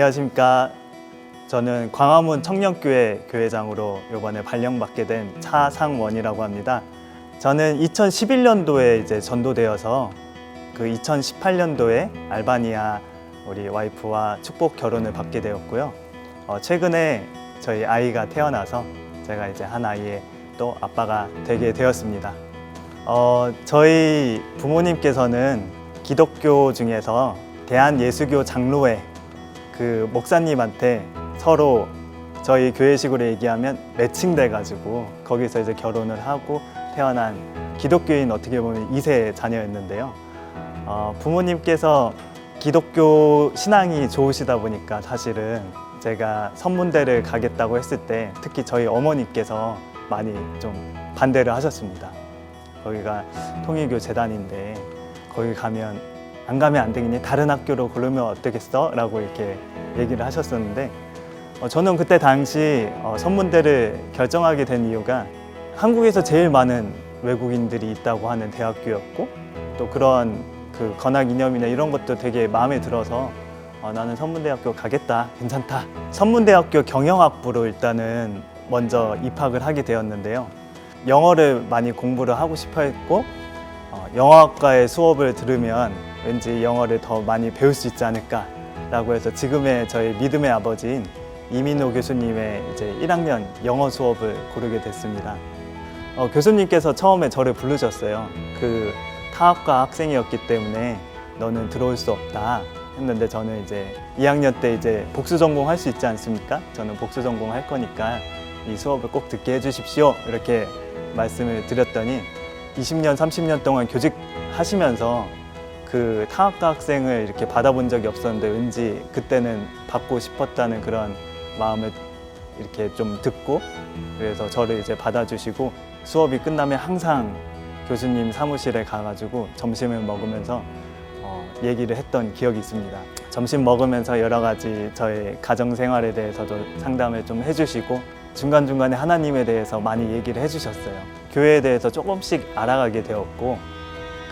안녕하십니까. 저는 광화문 청년교회 교회장으로 이번에 발령받게 된 차상원이라고 합니다. 저는 2011년도에 이제 전도되어서 그 2018년도에 알바니아 우리 와이프와 축복 결혼을 받게 되었고요. 어, 최근에 저희 아이가 태어나서 제가 이제 한 아이의 또 아빠가 되게 되었습니다. 어, 저희 부모님께서는 기독교 중에서 대한예수교 장로회 그 목사님한테 서로 저희 교회식으로 얘기하면 매칭돼 가지고 거기서 이제 결혼을 하고 태어난 기독교인 어떻게 보면 2세 자녀였는데요. 어, 부모님께서 기독교 신앙이 좋으시다 보니까 사실은 제가 선문대를 가겠다고 했을 때 특히 저희 어머니께서 많이 좀 반대를 하셨습니다. 거기가 통일교 재단인데 거기 가면 안 가면 안 되겠니? 다른 학교로 고르면 어떻겠어? 라고 이렇게 얘기를 하셨었는데 어, 저는 그때 당시 어, 선문대를 결정하게 된 이유가 한국에서 제일 많은 외국인들이 있다고 하는 대학교였고 또 그런 그 건학 이념이나 이런 것도 되게 마음에 들어서 어, 나는 선문대학교 가겠다 괜찮다 선문대학교 경영학부로 일단은 먼저 입학을 하게 되었는데요 영어를 많이 공부를 하고 싶어 했고 어, 영어학과의 수업을 들으면 왠지 영어를 더 많이 배울 수 있지 않을까라고 해서 지금의 저희 믿음의 아버지인 이민호 교수님의 이제 1학년 영어 수업을 고르게 됐습니다. 어, 교수님께서 처음에 저를 부르셨어요. 그 타학과 학생이었기 때문에 너는 들어올 수 없다 했는데 저는 이제 2학년 때 이제 복수 전공 할 수 있지 않습니까? 저는 복수 전공 할 거니까 이 수업을 꼭 듣게 해주십시오. 이렇게 말씀을 드렸더니 20년, 30년 동안 교직하시면서 그 타학과 학생을 이렇게 받아본 적이 없었는데 왠지 그때는 받고 싶었다는 그런 마음을 이렇게 좀 듣고 그래서 저를 이제 받아주시고 수업이 끝나면 항상 교수님 사무실에 가가지고 점심을 먹으면서 어, 얘기를 했던 기억이 있습니다. 점심 먹으면서 여러 가지 저의 가정 생활에 대해서도 상담을 좀 해주시고 중간중간에 하나님에 대해서 많이 얘기를 해주셨어요. 교회에 대해서 조금씩 알아가게 되었고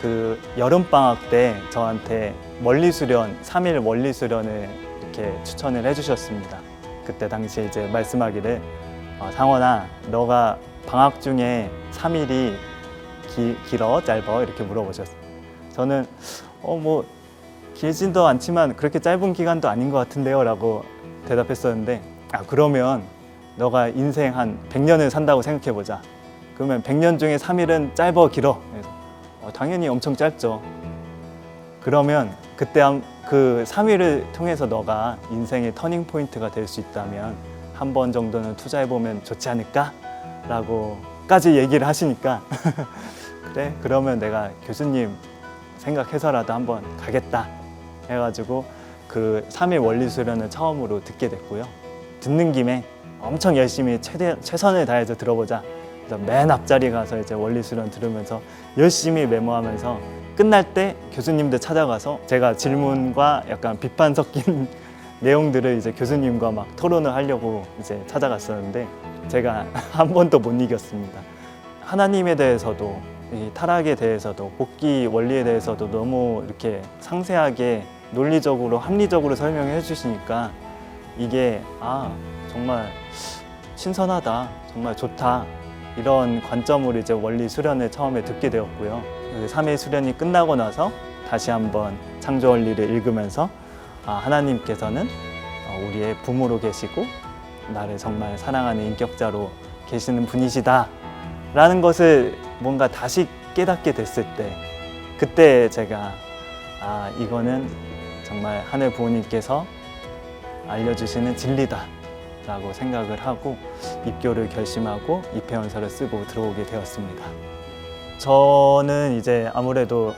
그 여름방학 때 저한테 원리 수련, 3일 원리 수련을 이렇게 추천을 해주셨습니다. 그때 당시에 이제 말씀하기를 어, 상원아, 너가 방학 중에 3일이 기, 길어, 짧어 이렇게 물어보셨어요. 저는 어 뭐 길지도 않지만 그렇게 짧은 기간도 아닌 것 같은데요 라고 대답했었는데 아 그러면 너가 인생 한 100년을 산다고 생각해 보자. 그러면 100년 중에 3일은 짧어 길어. 어, 당연히 엄청 짧죠. 그러면 그때 한- 그 3일을 통해서 너가 인생의 터닝 포인트가 될 수 있다면 한 번 정도는 투자해 보면 좋지 않을까? 라고까지 얘기를 하시니까 그래 그러면 내가 교수님 생각해서라도 한번 가겠다 해가지고 그 3일 원리 수련을 처음으로 듣게 됐고요. 듣는 김에 엄청 열심히 최대, 최선을 다해서 들어보자. 맨 앞자리 가서 이제 원리 수련 들으면서 열심히 메모하면서 끝날 때 교수님들 찾아가서 제가 질문과 약간 비판 섞인 내용들을 이제 교수님과 막 토론을 하려고 이제 찾아갔었는데 제가 한 번도 못 이겼습니다. 하나님에 대해서도 이 타락에 대해서도 복귀 원리에 대해서도 너무 이렇게 상세하게 논리적으로 합리적으로 설명해 주시니까 이게 아 정말 신선하다 정말 좋다 이런 관점으로 이제 원리 수련을 처음에 듣게 되었고요. 그 3일 수련이 끝나고 나서 다시 한번 창조 원리를 읽으면서 아, 하나님께서는 어, 우리의 부모로 계시고 나를 정말 사랑하는 인격자로 계시는 분이시다 라는 것을 뭔가 다시 깨닫게 됐을 때 그때 제가 아 이거는 정말 하늘 부모님께서 알려주시는 진리다 라고 생각을 하고 입교를 결심하고 입회원서를 쓰고 들어오게 되었습니다. 저는 이제 아무래도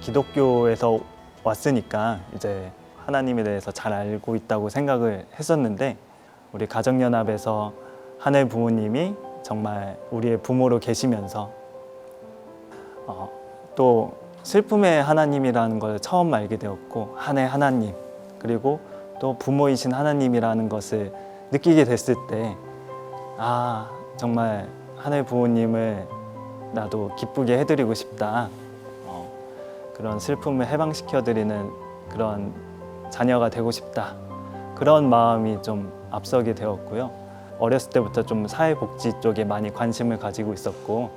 기독교에서 왔으니까 이제 하나님에 대해서 잘 알고 있다고 생각을 했었는데 우리 가정연합에서 하늘 부모님이 정말 우리의 부모로 계시면서 어, 또 슬픔의 하나님이라는 걸 처음 알게 되었고 한해 하나님 그리고 또 부모이신 하나님이라는 것을 느끼게 됐을 때 아 정말 하늘 부모님을 나도 기쁘게 해드리고 싶다 어, 그런 슬픔을 해방시켜드리는 그런 자녀가 되고 싶다 그런 마음이 좀 앞서게 되었고요. 어렸을 때부터 좀 사회복지 쪽에 많이 관심을 가지고 있었고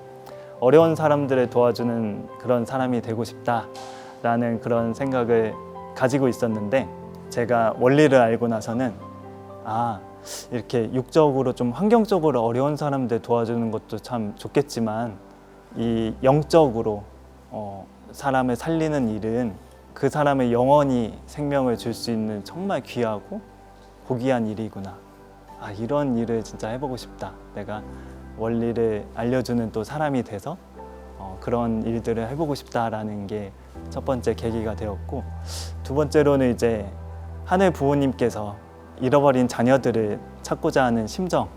어려운 사람들을 도와주는 그런 사람이 되고 싶다라는 그런 생각을 가지고 있었는데 제가 원리를 알고 나서는 아 이렇게 육적으로 좀 환경적으로 어려운 사람들 도와주는 것도 참 좋겠지만 이 영적으로 어, 사람을 살리는 일은 그 사람의 영원히 생명을 줄 수 있는 정말 귀하고 고귀한 일이구나. 아 이런 일을 진짜 해보고 싶다. 내가 원리를 알려주는 또 사람이 돼서 어, 그런 일들을 해보고 싶다라는 게 첫 번째 계기가 되었고 두 번째로는 이제 하늘 부모님께서 잃어버린 자녀들을 찾고자 하는 심정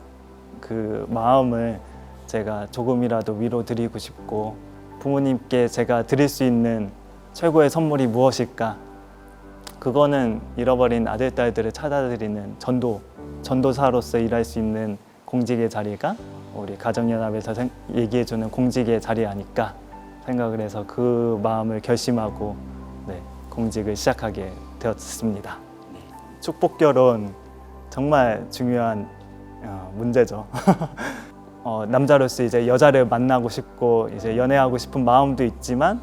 그 마음을 제가 조금이라도 위로 드리고 싶고 부모님께 제가 드릴 수 있는 최고의 선물이 무엇일까 그거는 잃어버린 아들 딸들을 찾아드리는 전도 전도사로서 일할 수 있는 공직의 자리가 우리 가정연합에서 생- 얘기해주는 공직의 자리 아닐까 생각을 해서 그 마음을 결심하고 네, 공직을 시작하게 되었습니다. 축복 결혼 정말 중요한 어, 문제죠. 어, 남자로서 이제 여자를 만나고 싶고 이제 연애하고 싶은 마음도 있지만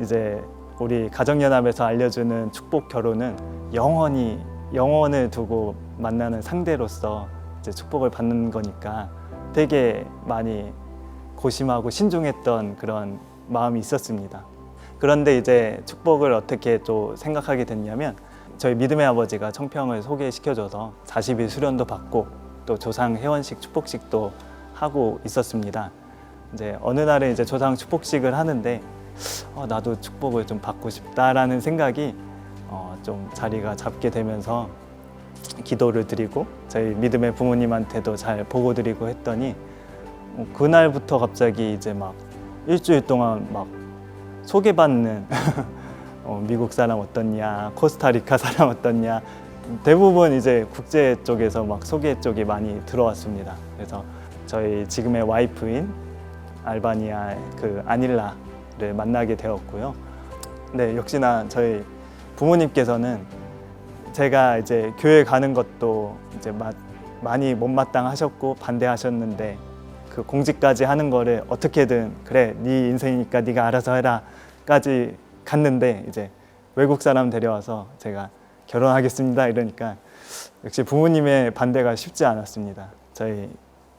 이제 우리 가정연합에서 알려주는 축복 결혼은 영원히 영원을 두고 만나는 상대로서 이제 축복을 받는 거니까 되게 많이 고심하고 신중했던 그런 마음이 있었습니다. 그런데 이제 축복을 어떻게 또 생각하게 됐냐면 저희 믿음의 아버지가 청평을 소개시켜줘서 40일 수련도 받고 또 조상 회원식 축복식도 하고 있었습니다. 이제 어느 날에 이제 조상 축복식을 하는데 어, 나도 축복을 좀 받고 싶다라는 생각이 어, 좀 자리가 잡게 되면서 기도를 드리고 저희 믿음의 부모님한테도 잘 보고 드리고 했더니 어, 그날부터 갑자기 이제 막 일주일 동안 막 소개받는 어, 미국 사람 어떻냐, 코스타리카 사람 어떻냐 대부분 이제 국제 쪽에서 막 소개 쪽이 많이 들어왔습니다. 그래서 저희 지금의 와이프인 알바니아 그 아닐라를 만나게 되었고요. 네, 역시나 저희 부모님께서는 제가 이제 교회 가는 것도 이제 마, 많이 못마땅하셨고 반대하셨는데 그 공직까지 하는 거를 어떻게든 그래 네 인생이니까 네가 알아서 해라까지 갔는데 이제 외국 사람 데려와서 제가 결혼하겠습니다 이러니까 역시 부모님의 반대가 쉽지 않았습니다. 저희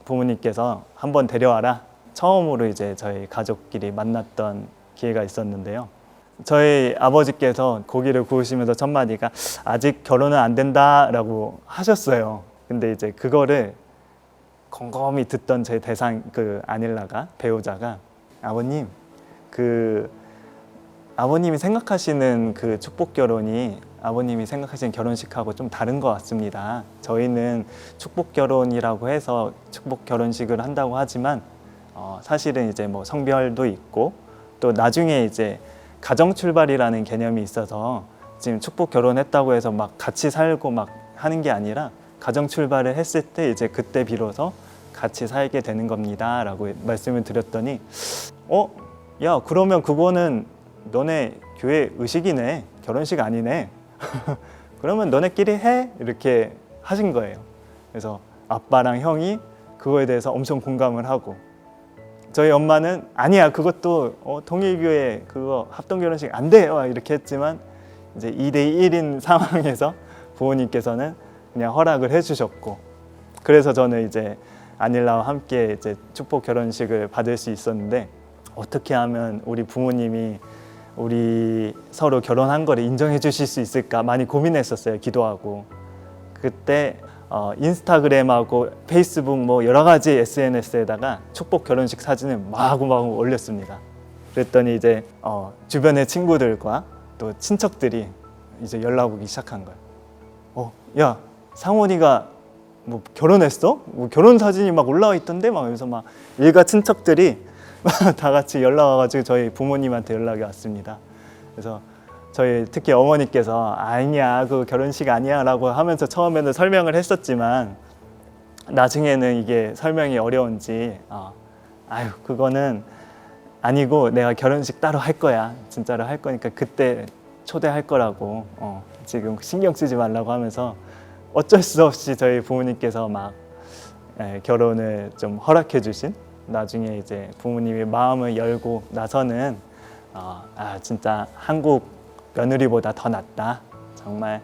부모님께서 한번 데려와라 처음으로 이제 저희 가족끼리 만났던 기회가 있었는데요. 저희 아버지께서 고기를 구우시면서 첫 마디가 아직 결혼은 안 된다라고 하셨어요. 근데 이제 그거를 곰곰이 듣던 제 대상 그 아닐라가 배우자가 아버님 그 아버님이 생각하시는 그 축복 결혼이 아버님이 생각하시는 결혼식하고 좀 다른 것 같습니다. 저희는 축복 결혼이라고 해서 축복 결혼식을 한다고 하지만 어, 사실은 이제 뭐 성별도 있고 또 나중에 이제 가정 출발이라는 개념이 있어서 지금 축복 결혼했다고 해서 막 같이 살고 막 하는 게 아니라 가정 출발을 했을 때 이제 그때 비로소 같이 살게 되는 겁니다라고 말씀을 드렸더니 어? 야 그러면 그거는 너네 교회 의식이네 결혼식 아니네. 그러면 너네끼리 해 이렇게 하신 거예요. 그래서 아빠랑 형이 그거에 대해서 엄청 공감을 하고. 저희 엄마는 아니야 그것도 어, 동일교회 그거 합동 결혼식 안 돼요 이렇게 했지만 이제 2대 1인 상황에서 부모님께서는 그냥 허락을 해주셨고. 그래서 저는 이제 아닐라와 함께 이제 축복 결혼식을 받을 수 있었는데 어떻게 하면 우리 부모님이 우리 서로 결혼한 거를 인정해 주실 수 있을까 많이 고민했었어요 기도하고 그때 어, 인스타그램하고 페이스북 뭐 여러 가지 SNS에다가 축복 결혼식 사진을 마구마구 올렸습니다. 그랬더니 이제 어, 주변의 친구들과 또 친척들이 이제 연락 오기 시작한 거예요. 어, 야 상원이가 뭐 결혼했어? 뭐 결혼 사진이 막 올라와 있던데 막 여기서 막 일가 친척들이 다 같이 연락 와가지고 저희 부모님한테 연락이 왔습니다. 그래서 저희 특히 어머니께서 아니야 그 결혼식 아니야라고 하면서 처음에는 설명을 했었지만 나중에는 이게 설명이 어려운지 어, 아유 그거는 아니고 내가 결혼식 따로 할 거야 진짜로 할 거니까 그때 초대할 거라고 어, 지금 신경 쓰지 말라고 하면서 어쩔 수 없이 저희 부모님께서 막 예, 결혼을 좀 허락해 주신 나중에 이제 부모님이 마음을 열고 나서는 어, 아 진짜 한국 며느리보다 더 낫다 정말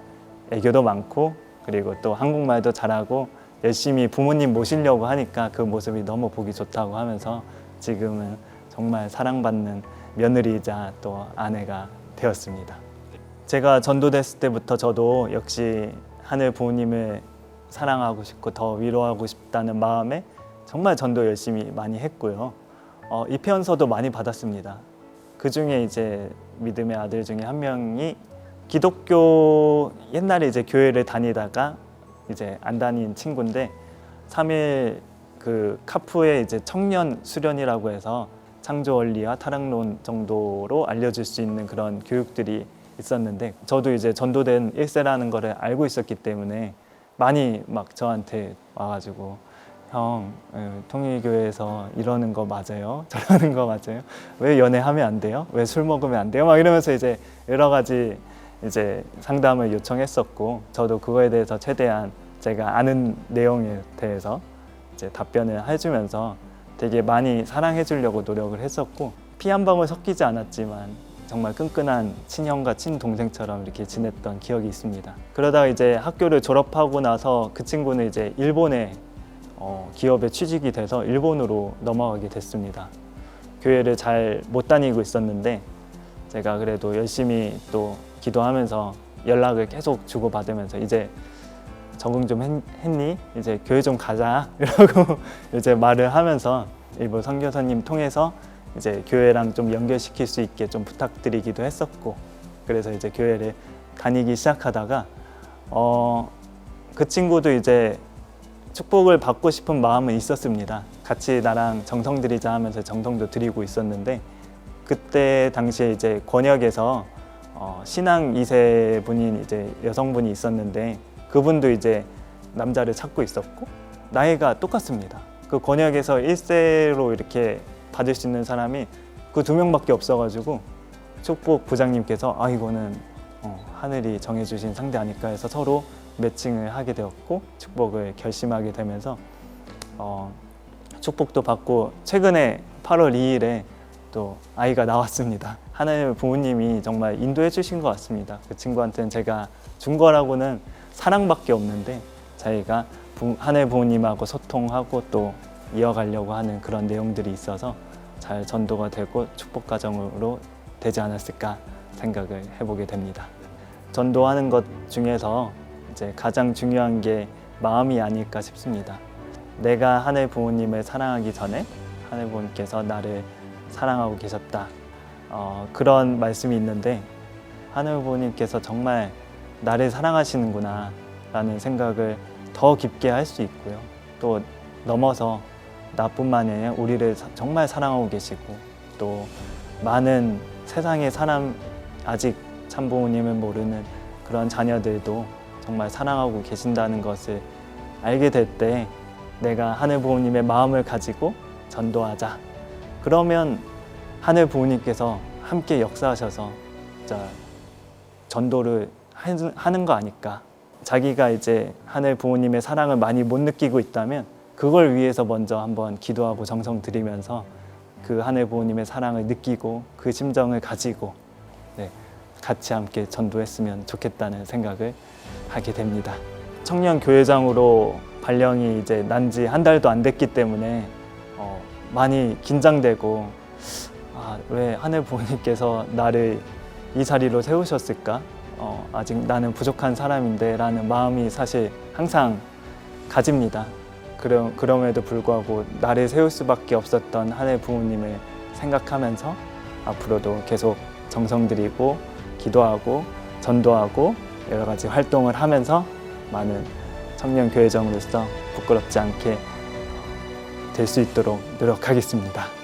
애교도 많고 그리고 또 한국말도 잘하고 열심히 부모님 모시려고 하니까 그 모습이 너무 보기 좋다고 하면서 지금은 정말 사랑받는 며느리이자 또 아내가 되었습니다. 제가 전도됐을 때부터 저도 역시 하늘 부모님을 사랑하고 싶고 더 위로하고 싶다는 마음에 정말 전도 열심히 많이 했고요. 어, 입회원서도 많이 받았습니다. 그 중에 이제 믿음의 아들 중에 한 명이 기독교 옛날에 이제 교회를 다니다가 이제 안 다닌 친구인데 3일 그 카푸의 이제 청년 수련이라고 해서 창조 원리와 타락론 정도로 알려줄 수 있는 그런 교육들이 있었는데 저도 이제 전도된 1세라는 거를 알고 있었기 때문에 많이 막 저한테 와가지고 형 예, 통일교회에서 이러는 거 맞아요? 저러는 거 맞아요? 왜 연애하면 안 돼요? 왜 술 먹으면 안 돼요? 막 이러면서 이제 여러 가지 이제 상담을 요청했었고 저도 그거에 대해서 최대한 제가 아는 내용에 대해서 이제 답변을 해주면서 되게 많이 사랑해 주려고 노력을 했었고 피 한 방울 섞이지 않았지만 정말 끈끈한 친형과 친동생처럼 이렇게 지냈던 기억이 있습니다. 그러다가 이제 학교를 졸업하고 나서 그 친구는 이제 일본에 어, 기업에 취직이 돼서 일본으로 넘어가게 됐습니다. 교회를 잘 못 다니고 있었는데 제가 그래도 열심히 또 기도하면서 연락을 계속 주고받으면서 이제 적응 좀 했, 했니? 이제 교회 좀 가자 이러고 이제 말을 하면서 일부 선교사님 통해서 이제 교회랑 좀 연결시킬 수 있게 좀 부탁드리기도 했었고 그래서 이제 교회를 다니기 시작하다가 어 그 친구도 이제 축복을 받고 싶은 마음은 있었습니다. 같이 나랑 정성 드리자 하면서 정성도 드리고 있었는데 그때 당시에 이제 권역에서 어, 신앙 2세 분인 이제 여성분이 있었는데 그분도 이제 남자를 찾고 있었고 나이가 똑같습니다. 그 권역에서 1세로 이렇게 받을 수 있는 사람이 그 두 명밖에 없어가지고 축복 부장님께서 아 이거는 어, 하늘이 정해주신 상대 아닐까 해서 서로 매칭을 하게 되었고 축복을 결심하게 되면서 어, 축복도 받고 최근에 8월 2일에 또 아이가 나왔습니다. 하나님 부모님이 정말 인도해 주신 것 같습니다. 그 친구한테는 제가 준 거라고는 사랑밖에 없는데 부- 하늘 부모님하고 소통하고 또 이어가려고 하는 그런 내용들이 있어서 잘 전도가 되고 축복 가정으로 되지 않았을까 생각을 해보게 됩니다. 전도하는 것 중에서 이제 가장 중요한 게 마음이 아닐까 싶습니다. 내가 하늘 부모님을 사랑하기 전에 하늘 부모님께서 나를 사랑하고 계셨다. 어, 그런 말씀이 있는데 하늘 부모님께서 정말 나를 사랑하시는구나 라는 생각을 더 깊게 할 수 있고요. 또 넘어서 나뿐만 아니라 우리를 사- 정말 사랑하고 계시고 또 많은 세상의 사람 아직 참부모님을 모르는 그런 자녀들도 정말 사랑하고 계신다는 것을 알게 될 때 내가 하늘 부모님의 마음을 가지고 전도하자. 그러면 하늘 부모님께서 함께 역사하셔서 전도를 하- 하는 거 아닐까. 자기가 이제 하늘 부모님의 사랑을 많이 못 느끼고 있다면 그걸 위해서 먼저 한번 기도하고 정성 들이면서 그 하늘 부모님의 사랑을 느끼고 그 심정을 가지고 네, 같이 함께 전도했으면 좋겠다는 생각을 하게 됩니다. 청년 교회장으로 발령이 이제 난 지 한 달도 안 됐기 때문에 어, 많이 긴장되고 아, 왜 하늘 부모님께서 나를 이 자리로 세우셨을까? 어, 아직 나는 부족한 사람인데라는 마음이 사실 항상 가집니다. 그럼, 그럼에도 불구하고 나를 세울 수밖에 없었던 하늘 부모님을 생각하면서 앞으로도 계속 정성 들이고 기도하고 전도하고 여러 가지 활동을 하면서 많은 청년 교회정으로서 부끄럽지 않게 될 수 있도록 노력하겠습니다.